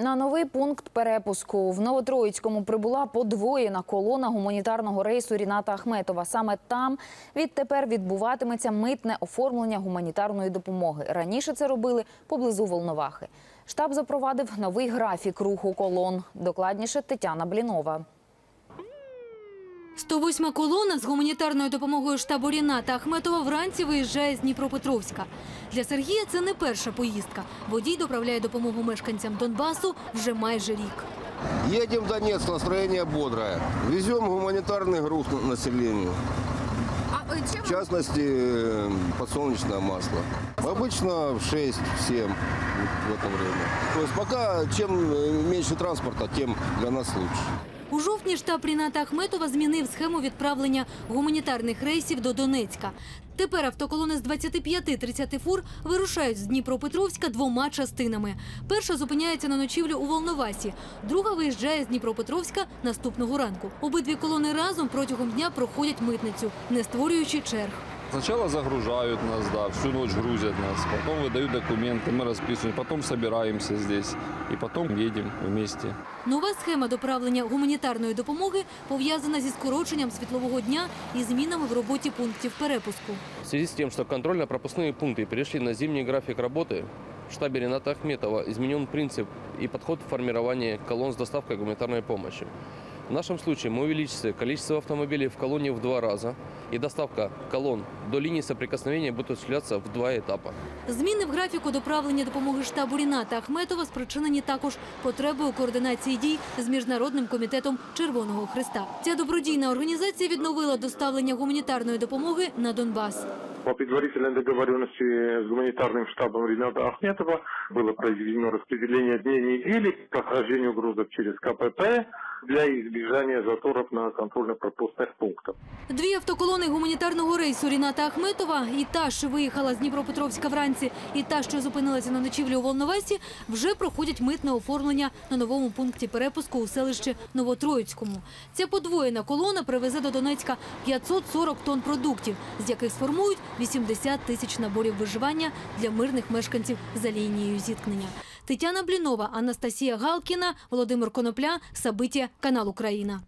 На новий пункт перепуску в Новотроїцькому прибула подвоєна колона гуманітарного рейсу Ріната Ахметова. Саме там відтепер відбуватиметься митне оформлення гуманітарної допомоги. Раніше це робили поблизу Волновахи. Штаб запровадив новий графік руху колон. Докладніше Тетяна Блінова. 108 колона з гуманітарною допомогою штабу Ріната Ахметова вранці виїжджає з Дніпропетровська. Для Сергія це не перша поїздка. Водій доправляє допомогу мешканцям Донбасу вже майже рік. Едем в Донецк, настроение бодрое. Везем гуманитарный груз на- населению. В частности, э, подсолнечное масло. Обычно в 6-7 в это время. То есть пока чем э, меньше транспорта, тем для нас лучше. У жовтні штаб Ріната Ахметова змінив схему відправлення гуманітарних рейсів до Донецька. Тепер автоколони з 25-30 фур вирушають з Дніпропетровська двома частинами. Перша зупиняється на ночівлю у Волновасі, друга виїжджає з Дніпропетровська наступного ранку. Обидві колони разом протягом дня проходять митницю, не створюючи черг. Сначала загружают нас, да, всю ночь грузят нас, потом выдают документы, мы расписываем, потом собираемся здесь и потом едем вместе. Нова схема доправлення гуманітарної допомоги пов'язана зі скороченням світлового дня і змінами в роботі пунктів перепуску. В связи с тем, что контрольно-пропускные пункты перешли на зимний график работы, в штабе Рената Ахметова изменен принцип и подход в формировании колонн с доставкой гуманитарной помощи. В нашем случае мы увеличили количество автомобилей в колонне в два раза, и доставка колонн до линии соприкосновения будет осуществляться в два этапа. Зміни в графіку доправлення допомоги штабу Ріната Ахметова спричинені також потребою координації дій з міжнародним комітетом Червоного Христа. Ця добродійна організація відновила доставлення гуманітарної допомоги на Донбас. По предварительной договоренности с гуманитарным штабом Рената Ахметова было произведено распределение дней недели по прохождению грузов через КПП для избежания заторов на контрольно-пропускных пунктах. Дві автоколони гуманітарного рейсу Ріната Ахметова, і та, що виїхала з Дніпропетровська вранці, і та, що зупинилася на ночівлі у Волновасі, вже проходять митне оформлення на новому пункті перепуску у селищі Новотроїцькому. Ця подвоєна колона привезе до Донецька 540 тонн продуктів, з яких сформують 80 тисяч наборів виживання для мирних мешканців за лінією зіткнення. Тетяна Блінова, Анастасія Галкіна, Володимир Конопля, Сабиття, канал Україна.